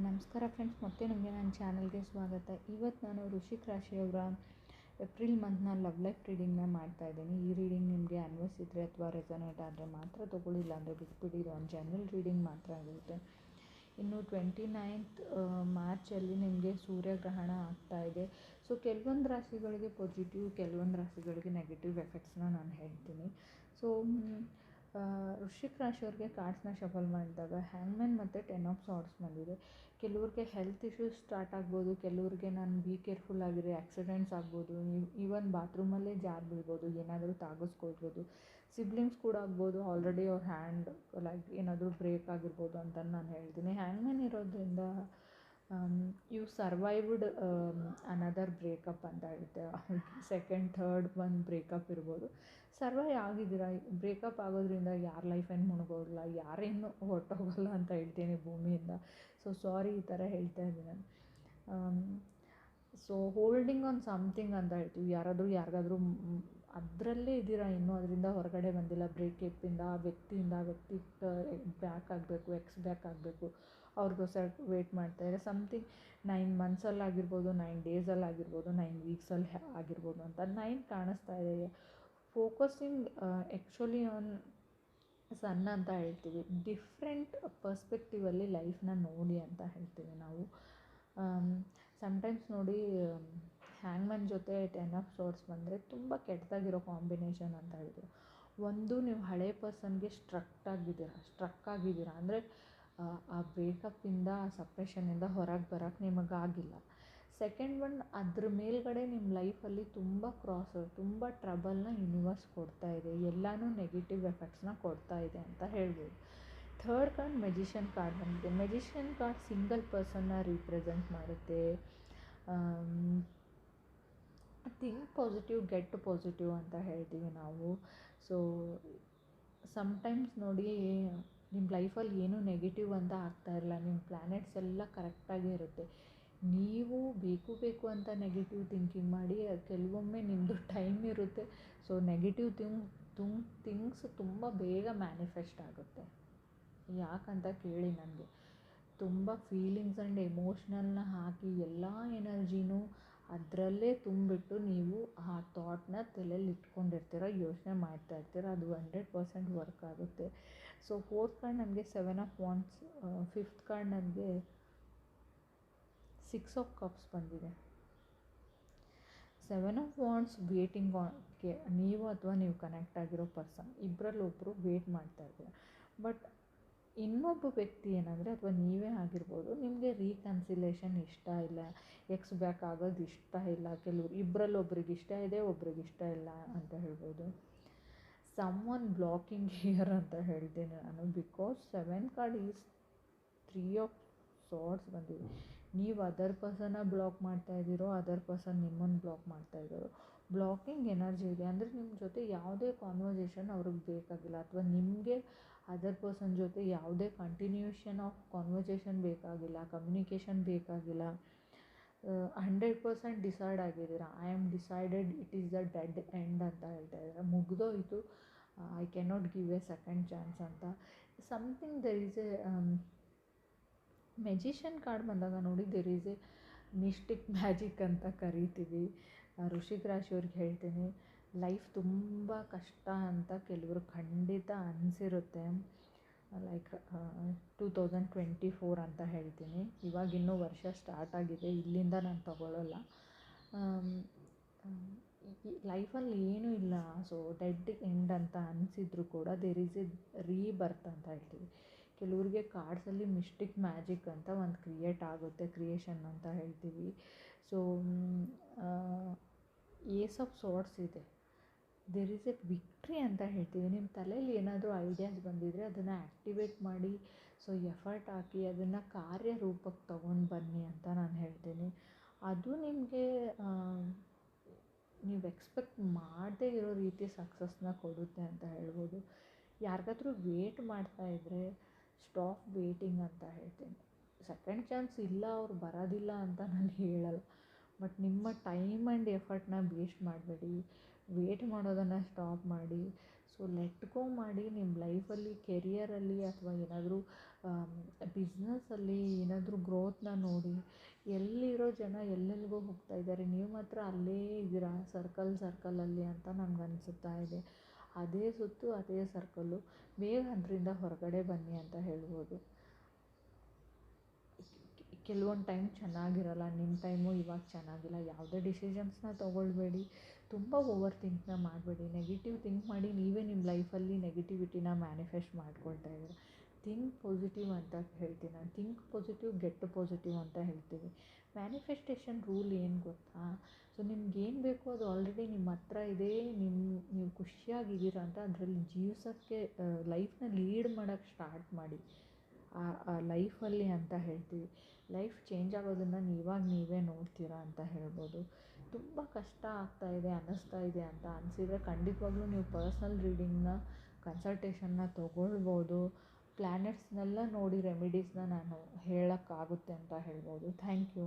ನಮಸ್ಕಾರ ಫ್ರೆಂಡ್ಸ್ ಮತ್ತೆ ನಿಮಗೆ ನನ್ನ ಚಾನಲ್ಗೆ ಸ್ವಾಗತ. ಇವತ್ತು ನಾನು ಋಷಿಕ್ ರಾಶಿಯವರ ಏಪ್ರಿಲ್ ಮಂತ್ನ ಲವ್ ಲೈಫ್ ರೀಡಿಂಗ್ನ ಮಾಡ್ತಾ ಇದ್ದೀನಿ. ಈ ರೀಡಿಂಗ್ ನಿಮಗೆ ಅನ್ವಯಿಸಿದ್ರೆ ಅಥವಾ ರೆಸನೇಟ್ ಆದರೆ ಮಾತ್ರ ತೊಗೊಳ್ಳಿಲ್ಲ ಅಂದರೆ ಬಿಟ್ಬಿಡಿ. ಇದು ಒಂದು ಜನರಲ್ ರೀಡಿಂಗ್ ಮಾತ್ರ ಆಗಿರುತ್ತೆ. ಇನ್ನು ಟ್ವೆಂಟಿ ನೈನ್ತ್ ಮಾರ್ಚಲ್ಲಿ ನಿಮಗೆ ಸೂರ್ಯಗ್ರಹಣ ಆಗ್ತಾ ಇದೆ. ಸೊ ಕೆಲವೊಂದು ರಾಶಿಗಳಿಗೆ ಪಾಸಿಟಿವ್ ಕೆಲವೊಂದು ರಾಶಿಗಳಿಗೆ ನೆಗೆಟಿವ್ ಎಫೆಕ್ಟ್ಸ್ನ ನಾನು ಹೇಳ್ತೀನಿ. ಸೊ ವೃಶ್ಚಿಕ ರಾಶಿಯವ್ರಿಗೆ ಕಾರ್ಡ್ಸ್ನ ಶಫಲ್ ಮಾಡಿದಾಗ ಹ್ಯಾಂಗ್ಮ್ಯಾನ್ ಮತ್ತು ಟೆನ್ ಆಫ್ ಸಾರ್ಟ್ಸ್ ಬಂದಿದೆ. ಕೆಲವ್ರಿಗೆ ಹೆಲ್ತ್ ಇಶ್ಯೂಸ್ ಸ್ಟಾರ್ಟ್ ಆಗ್ಬೋದು, ಕೆಲವ್ರಿಗೆ ನಾನು ಬಿ ಕೇರ್ಫುಲ್ ಆಗಿರಿ ಆ್ಯಕ್ಸಿಡೆಂಟ್ಸ್ ಆಗ್ಬೋದು ಈವನ್ ಬಾತ್ರೂಮಲ್ಲೇ ಜಾರ್ ಬೀಳ್ಬೋದು, ಏನಾದರೂ ತಾಗಿಸ್ಕೊಳ್ಬೋದು. ಸಿಬ್ಲಿಂಗ್ಸ್ ಕೂಡ ಆಗ್ಬೋದು ಆಲ್ರೆಡಿ ಅವ್ರ ಹ್ಯಾಂಡ್ ಲೈಕ್ ಏನಾದರೂ ಬ್ರೇಕ್ ಆಗಿರ್ಬೋದು ಅಂತ ನಾನು ಹೇಳ್ತೀನಿ. ಹ್ಯಾಂಗ್ಮ್ಯಾನ್ ಇರೋದ್ರಿಂದ ಯು ಸರ್ವೈವ್ಡ್ ಅನದರ್ ಬ್ರೇಕಪ್ ಅಂತ ಇರುತ್ತೆ ಸೆಕೆಂಡ್ ಥರ್ಡ್ ಒಂದು ಬ್ರೇಕಪ್ ಇರ್ಬೋದು. ಸರ್ವೈವ್ ಆಗಿದ್ದೀರಾ? ಬ್ರೇಕಪ್ ಆಗೋದ್ರಿಂದ ಯಾರ ಲೈಫ್ ಏನು ಮುಳುಗೋಲ್ಲ, ಯಾರೇನು ಹೊರಟೋಗಲ್ಲ ಅಂತ ಹೇಳ್ತೀನಿ ಭೂಮಿಯಿಂದ. ಸೊ ಸಾರಿ ಈ ಥರ ಹೇಳ್ತಾ ಇದ್ದೀನಿ ಸೊ ಹೋಲ್ಡಿಂಗ್ ಆನ್ ಸಮ್ಥಿಂಗ್ ಅಂತ ಹೇಳ್ತೀವಿ. ಯಾರಾದರೂ, ಯಾರಿಗಾದ್ರೂ ಅದರಲ್ಲೇ ಇದ್ದೀರಾ ಇನ್ನೂ? ಅದರಿಂದ ಹೊರಗಡೆ ಬಂದಿಲ್ಲ. ಬ್ರೇಕಪ್ಪಿಂದ ಆ ವ್ಯಕ್ತಿಯಿಂದ, ಆ ವ್ಯಕ್ತಿ ಬ್ಯಾಕ್ ಆಗಬೇಕು ಎಕ್ಸ್ ಬ್ಯಾಕ್ ಆಗಬೇಕು. ಅವ್ರಿಗೋಸ್ಕರ ವೇಟ್ ಮಾಡ್ತಾಯಿದ್ರೆ ಸಮ್ಥಿಂಗ್ ನೈನ್ ಮಂತ್ಸಲ್ಲಿ ಆಗಿರ್ಬೋದು ನೈನ್ ಡೇಸಲ್ಲಿ ಆಗಿರ್ಬೋದು ನೈನ್ ವೀಕ್ಸಲ್ಲಿ ಆಗಿರ್ಬೋದು ಅಂತ ನೈನ್ ಕಾಣಿಸ್ತಾ ಇದೆ. ಫೋಕಸಿಂಗ್ ಆ್ಯಕ್ಚುಲಿ ಆನ್ ಸನ್ ಅಂತ ಹೇಳ್ತೀವಿ. ಡಿಫ್ರೆಂಟ್ ಪರ್ಸ್ಪೆಕ್ಟಿವಲ್ಲಿ ಲೈಫ್ನ ನೋಡಿ ಅಂತ ಹೇಳ್ತೀವಿ ನಾವು. ಸಮ್ಟೈಮ್ಸ್ ನೋಡಿ ಹ್ಯಾಂಗ್ಮನ್ ಜೊತೆ ಟೆನ್ ಆಫ್ ಸೋರ್ಸ್ ಬಂದರೆ ತುಂಬ ಕೆಟ್ಟದಾಗಿರೋ ಕಾಂಬಿನೇಷನ್ ಅಂತ ಹೇಳಿದರು. ಒಂದು ನೀವು ಹಳೆ ಪರ್ಸನ್ಗೆ ಸ್ಟ್ರಕ್ ಆಗಿದ್ದೀರಾ ಸ್ಟ್ರಕ್ ಆಗಿದ್ದೀರಾ ಅಂದರೆ, ಆ ಬ್ರೇಕಪ್ಪಿಂದ ಆ ಸಪ್ರೇಷನಿಂದ ಹೊರಗೆ ಬರೋಕ್ಕೆ ನಿಮಗಾಗಿಲ್ಲ. ಸೆಕೆಂಡ್ ಒನ್ ಅದ್ರ ಮೇಲ್ಗಡೆ ನಿಮ್ಮ ಲೈಫಲ್ಲಿ ತುಂಬ ಕ್ರಾಸ್ ತುಂಬ ಟ್ರಬಲ್ನ ಯೂನಿವರ್ಸ್ ಕೊಡ್ತಾ ಇದೆ, ಎಲ್ಲನೂ ನೆಗೆಟಿವ್ ಎಫೆಕ್ಟ್ಸ್ನ ಕೊಡ್ತಾ ಇದೆ ಅಂತ ಹೇಳ್ಬೋದು. ಥರ್ಡ್ ಕಾರ್ಡ್ ಮೆಜಿಷಿಯನ್ ಕಾರ್ಡ್ ಬಂದಿದೆ. ಮೆಜಿಷಿಯನ್ ಕಾರ್ಡ್ ಸಿಂಗಲ್ ಪರ್ಸನ್ನ ರೀಪ್ರೆಸೆಂಟ್ ಮಾಡುತ್ತೆ. ಥಿಂಕ್ ಪಾಸಿಟಿವ್ ಗೆಟ್ ಪಾಸಿಟಿವ್ ಅಂತ ಹೇಳ್ತೀವಿ ನಾವು. ಸೊ ಸಮ್ಟೈಮ್ಸ್ ನೋಡಿ ನಿಮ್ಮ ಲೈಫಲ್ಲಿ ಏನೂ ನೆಗೆಟಿವ್ ಅಂತ ಆಗ್ತಾ ಇರಲ್ಲ. ನಿಮ್ಮ ಪ್ಲ್ಯಾನೆಟ್ಸ್ ಎಲ್ಲ ಕರೆಕ್ಟಾಗೇ ಇರುತ್ತೆ. ನೀವು ಬೇಕು ಬೇಕು ಅಂತ ನೆಗೆಟಿವ್ ಥಿಂಕಿಂಗ್ ಮಾಡಿ, ಕೆಲವೊಮ್ಮೆ ನಿಮ್ಮದು ಟೈಮ್ ಇರುತ್ತೆ. ಸೊ ನೆಗೆಟಿವ್ ಥಿಂಗ್ ತುಂಬ ಥಿಂಗ್ಸ್ ತುಂಬ ಬೇಗ ಮ್ಯಾನಿಫೆಸ್ಟ್ ಆಗುತ್ತೆ. ಯಾಕಂತ ಕೇಳಿ ನನಗೆ. ತುಂಬ ಫೀಲಿಂಗ್ಸ್ ಆ್ಯಂಡ್ ಎಮೋಷ್ನಲ್ನ ಹಾಕಿ ಎಲ್ಲ ಎನರ್ಜಿನೂ ಅದರಲ್ಲೇ ತುಂಬಿಟ್ಟು ನೀವು ಆ ಥಾಟ್ನ ತಲೆಯಲ್ಲಿ ಇಟ್ಕೊಂಡಿರ್ತೀರ, ಯೋಚನೆ ಮಾಡ್ತಾ ಇರ್ತೀರ, ಅದು ಹಂಡ್ರೆಡ್ ಪರ್ಸೆಂಟ್ ವರ್ಕ್ ಆಗುತ್ತೆ. ಸೊ ಫೋರ್ತ್ ಕಾರ್ಡ್ ನನಗೆ seven of wands fifth card ನನಗೆ ಸಿಕ್ಸ್ ಆಫ್ ಕಪ್ಸ್ ಬಂದಿದೆ. ಸೆವೆನ್ ಆಫ್ ವಾಂಡ್ಸ್ ವೇಟಿಂಗ್ ಆನ್ಗೆ ನೀವು ಅಥವಾ ನೀವು ಕನೆಕ್ಟ್ ಆಗಿರೋ ಪರ್ಸನ್ ಇಬ್ಬರಲ್ಲಿ ಒಬ್ಬರು ವೇಟ್ ಮಾಡ್ತಾ ಇರ್ತೀರ. ಬಟ್ ಇನ್ನೊಬ್ಬ ವ್ಯಕ್ತಿ ಏನಂದರೆ, ಅಥವಾ ನೀವೇ ಆಗಿರ್ಬೋದು, ನಿಮಗೆ ರೀಕನ್ಸಿಲೇಷನ್ ಇಷ್ಟ ಇಲ್ಲ ಎಕ್ಸ್ ಬ್ಯಾಕ್ ಆಗೋದು ಇಷ್ಟ ಇಲ್ಲ ಕೆಲವ್ರು ಇಬ್ಬರಲ್ಲಿ ಒಬ್ರಿಗೆ ಇಷ್ಟ ಇದೆ, ಒಬ್ರಿಗೆ ಇಷ್ಟ ಇಲ್ಲ ಅಂತ ಹೇಳ್ಬೋದು. ಸಮ್ ಒನ್ ಬ್ಲಾಕಿಂಗ್ ಹಿಯರ್ ಅಂತ ಹೇಳ್ತೀನಿ ನಾನು because seven card is three of swords ಬಂದಿದೆ. ನೀವು ಅದರ್ ಪರ್ಸನ್ನ ಬ್ಲಾಕ್ ಮಾಡ್ತಾ ಇದ್ದೀರೋ ಅದರ್ ಪರ್ಸನ್ ನಿಮ್ಮನ್ನು ಬ್ಲಾಕ್ ಮಾಡ್ತಾ ಇದ್ದಾರೋ ಬ್ಲಾಕಿಂಗ್ ಎನರ್ಜಿ ಇದೆ. ಅಂದರೆ ನಿಮ್ಮ ಜೊತೆ ಯಾವುದೇ ಕಾನ್ವರ್ಸೇಷನ್ ಅವ್ರಿಗೆ ಬೇಕಾಗಿಲ್ಲ. ಅಥವಾ ನಿಮಗೆ ಅದರ್ ಪರ್ಸನ್ ಜೊತೆ ಯಾವುದೇ ಕಂಟಿನ್ಯೂಷನ್ ಆಫ್ ಕಾನ್ವರ್ಸೇಷನ್ ಬೇಕಾಗಿಲ್ಲ ಕಮ್ಯುನಿಕೇಷನ್ ಬೇಕಾಗಿಲ್ಲ ಹಂಡ್ರೆಡ್ ಪರ್ಸೆಂಟ್ ಡಿಸೈಡ್ ಆಗಿದ್ದೀರಾ? I am decided it is the dead end ಅಂತ ಹೇಳ್ತಾ ಇದ್ದಾರೆ. ಮುಗ್ದೋಯ್ತು. I cannot give a second chance ಅಂತ. Something there is a magician card ಬಂದಾಗ ನೋಡಿ there is a mystic magic ಅಂತ ಕರಿತೀವಿ. ಋಷಿಕ್ ರಾಶಿಯವ್ರಿಗೆ ಹೇಳ್ತೀನಿ. ಲೈಫ್ ತುಂಬ ಕಷ್ಟ ಅಂತ ಕೆಲವರು ಖಂಡಿತ ಅನಿಸಿರುತ್ತೆ. Like two thousand twenty four ಅಂತ ಹೇಳ್ತೀನಿ. ಇವಾಗ ಇನ್ನೂ ವರ್ಷ ಸ್ಟಾರ್ಟ್ ಆಗಿದೆ. ಇಲ್ಲಿಂದ ನಾನು ತಗೊಳ್ಳೋಲ್ಲ ಲೈಫಲ್ಲಿ ಏನೂ ಇಲ್ಲ. ಸೊ ಡೆಡ್ ಎಂಡ್ ಅಂತ ಅನಿಸಿದ್ರು ಕೂಡ ದೇರ್ ಈಸ್ ಎ ರೀಬರ್ತ್ ಅಂತ ಹೇಳ್ತೀವಿ. ಕೆಲವ್ರಿಗೆ ಕಾರ್ಡ್ಸಲ್ಲಿ ಮಿಸ್ಟಿಕ್ ಮ್ಯಾಜಿಕ್ ಅಂತ ಒಂದು ಕ್ರಿಯೇಟ್ ಆಗುತ್ತೆ ಕ್ರಿಯೇಷನ್ ಅಂತ ಹೇಳ್ತೀವಿ. ಸೊ ಏಸ್ ಆಫ್ ಸಾರ್ಟ್ಸ್ ಇದೆ. ದೇರ್ ಈಸ್ ಎ ವಿಕ್ಟ್ರಿ ಅಂತ ಹೇಳ್ತೀವಿ. ನಿಮ್ಮ ತಲೆಯಲ್ಲಿ ಏನಾದರೂ ಐಡಿಯಾಸ್ ಬಂದಿದ್ದರೆ ಅದನ್ನು ಆ್ಯಕ್ಟಿವೇಟ್ ಮಾಡಿ ಸೊ ಎಫರ್ಟ್ ಹಾಕಿ ಅದನ್ನು ಕಾರ್ಯರೂಪಕ್ಕೆ ತೊಗೊಂಡು ಬನ್ನಿ ಅಂತ ನಾನು ಹೇಳ್ತೀನಿ. ಅದು ನಿಮಗೆ ನೀವು ಎಕ್ಸ್ಪೆಕ್ಟ್ ಮಾಡದೇ ಇರೋ ರೀತಿ ಸಕ್ಸಸ್ನ ಕೊಡುತ್ತೆ ಅಂತ ಹೇಳ್ಬೋದು. ಯಾರಿಗಾದ್ರೂ ವೇಟ್ ಮಾಡ್ತಾಯಿದ್ರೆ ಸ್ಟಾಪ್ ವೇಟಿಂಗ್ ಅಂತ ಹೇಳ್ತೀನಿ. ಸೆಕೆಂಡ್ ಚಾನ್ಸ್ ಇಲ್ಲ, ಅವ್ರು ಬರೋದಿಲ್ಲ ಅಂತ ನಾನು ಹೇಳಲ್ಲ. ಬಟ್ ನಿಮ್ಮ ಟೈಮ್ ಆ್ಯಂಡ್ ಎಫರ್ಟ್ನ ವೇಸ್ಟ್ ಮಾಡಬೇಡಿ. ವೇಟ್ ಮಾಡೋದನ್ನು ಸ್ಟಾಪ್ ಮಾಡಿ. ಸೊ ಲೆಟ್ ಗೋ ಮಾಡಿ ನಿಮ್ಮ ಲೈಫಲ್ಲಿ ಕೆರಿಯರಲ್ಲಿ ಅಥವಾ ಏನಾದರೂ ಬಿಸ್ನೆಸ್ಸಲ್ಲಿ ಏನಾದರೂ ಗ್ರೋತ್ನ ನೋಡಿ. ಎಲ್ಲಿರೋ ಜನ ಎಲ್ಲೆಲ್ಲಿಗೋ ಹೋಗ್ತಾ ಇದ್ದಾರೆ. ನೀವು ಮಾತ್ರ ಅಲ್ಲೇ ಇದ್ದೀರಾ? ಸರ್ಕಲ್ ಸರ್ಕಲಲ್ಲಿ ಅಂತ ನನಗೆ ಅನಿಸುತ್ತಾ ಇದೆ. ಅದೇ ಸುತ್ತು, ಅದೇ ಸರ್ಕಲ್ಲು ಬೇಗ ಅದರಿಂದ ಹೊರಗಡೆ ಬನ್ನಿ ಅಂತ ಹೇಳ್ಬೋದು. ಕೆಲವೊಂದು ಟೈಮ್ ಚೆನ್ನಾಗಿರಲ್ಲ ನಿಮ್ಮ ಟೈಮು ಇವಾಗ ಚೆನ್ನಾಗಿಲ್ಲ. ಯಾವುದೇ ಡಿಸಿಷನ್ಸ್ನ ತೊಗೊಳ್ಬೇಡಿ. ತುಂಬ ಓವರ್ ಥಿಂಕ್ನ ಮಾಡಬೇಡಿ. ನೆಗೆಟಿವ್ ಥಿಂಕ್ ಮಾಡಿ ನೀವೇ ನಿಮ್ಮ ಲೈಫಲ್ಲಿ ನೆಗೆಟಿವಿಟಿನ ಮ್ಯಾನಿಫೆಸ್ಟ್ ಮಾಡ್ಕೊಳ್ತಾ ಇದ್ದೀರ. ಥಿಂಕ್ ಪಾಸಿಟಿವ್ ಅಂತ ಹೇಳ್ತೀನಿ. ನಾನು ಥಿಂಕ್ ಪಾಸಿಟಿವ್ ಗೆಟ್ ಪಾಸಿಟಿವ್ ಅಂತ ಹೇಳ್ತೀವಿ ಮ್ಯಾನಿಫೆಸ್ಟೇಷನ್ ರೂಲ್ ಏನು ಗೊತ್ತಾ? ಸೊ ನಿಮ್ಗೆ ಏನು ಬೇಕೋ ಅದು ಆಲ್ರೆಡಿ ನಿಮ್ಮ ಹತ್ರ ಇದೆ. ನಿಮ್ಮ ನೀವು ಖುಷಿಯಾಗಿದ್ದೀರ ಅಂತ ಅದರಲ್ಲಿ ಜೀವಿಸೋಕ್ಕೆ ಲೈಫ್ನ ಲೀಡ್ ಮಾಡೋಕ್ಕೆ ಸ್ಟಾರ್ಟ್ ಮಾಡಿ. ಲೈಫಲ್ಲಿ ಅಂತ ಹೇಳ್ತೀವಿ. ಲೈಫ್ ಚೇಂಜ್ ಆಗೋದನ್ನು ನೀವಾಗ ನೀವೇ ನೋಡ್ತೀರಾ ಅಂತ ಹೇಳ್ಬೋದು. ತುಂಬ ಕಷ್ಟ ಆಗ್ತಾ ಇದೆ ಅನ್ನಿಸ್ತಾ ಇದೆ ಅಂತ ಅನಿಸಿದರೆ ಖಂಡಿತವಾಗ್ಲೂ ನೀವು ಪರ್ಸ್ನಲ್ ರೀಡಿಂಗ್ನ, ಕನ್ಸಲ್ಟೇಷನ್ನ ತೊಗೊಳ್ಬೋದು. ಪ್ಲ್ಯಾನೆಟ್ಸ್ನೆಲ್ಲ ನೋಡಿ ರೆಮಿಡೀಸ್ನ ನಾನು ಹೇಳೋಕ್ಕಾಗುತ್ತೆ ಅಂತ ಹೇಳ್ಬೋದು. Thank you.